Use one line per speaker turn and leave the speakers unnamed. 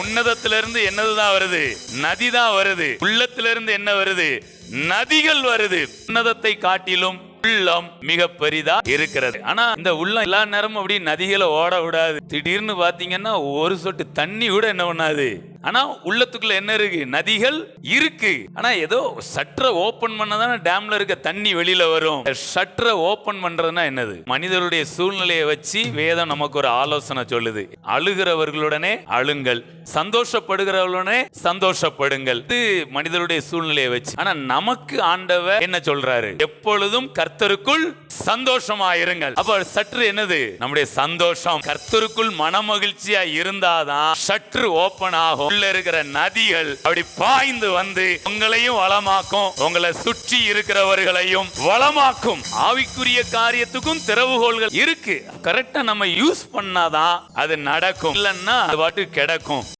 உன்னதத்திலிருந்து என்னதுதான் வருது? நதி தான் வருது. உள்ளத்திலிருந்து என்ன வருது? நதிகள் வருது. உன்னதத்தை காட்டிலும் உள்ளம் மிக பெரிதா இருக்கிறது. ஆனா இந்த உள்ளம் எல்லா நேரமும் அப்படி நதிகளை ஓட விடாது திடீர்னு பாத்தீங்கன்னா ஒரு சொட்டு தண்ணி கூட என்ன பண்ணாது? ஆனா உள்ளத்துக்குள்ள என்ன இருக்கு? நதிகள் இருக்கு. ஆனா ஏதோ சற்ற ஓபன் பண்ணதான டேம்ல இருக்க தண்ணி வெளியில வரும். சற்ற ஓபன் பண்றதுன்னா என்னது? மனிதருடைய சூழ்நிலையை வச்சு வேதம் நமக்கு ஒரு ஆலோசனை சொல்லுது. அழுகிறவர்களுடனே அழுங்கள். சந்தோஷப்படுகிறவர்களுடனே சந்தோஷப்படுங்கள். இது மனிதருடைய சூழ்நிலையை வச்சு. ஆனா நமக்கு ஆண்டவர் என்ன சொல்றாரு? எப்பொழுதும் கர்த்தருக்குள் சந்தோஷமா இருங்கள் அப்ப சற்று என்னது? நம்முடைய சந்தோஷம். கர்த்தருக்குள் மனமகிழ்ச்சியா இருந்தாதான் சற்று ஓபன் ஆகும். உள்ள இருக்கிற நதிகள் அப்படி பாய்ந்து வந்து உங்களையும் வளமாக்கும். உங்களை சுற்றி இருக்கிறவர்களையும் வளமாக்கும். ஆவிக்குரிய காரியத்துக்கும் திறவுகோள்கள் இருக்கு. கரெக்டா நம்ம யூஸ் பண்ணாதான் அது நடக்கும். இல்லைன்னா அது பாட்டு கிடக்கும்.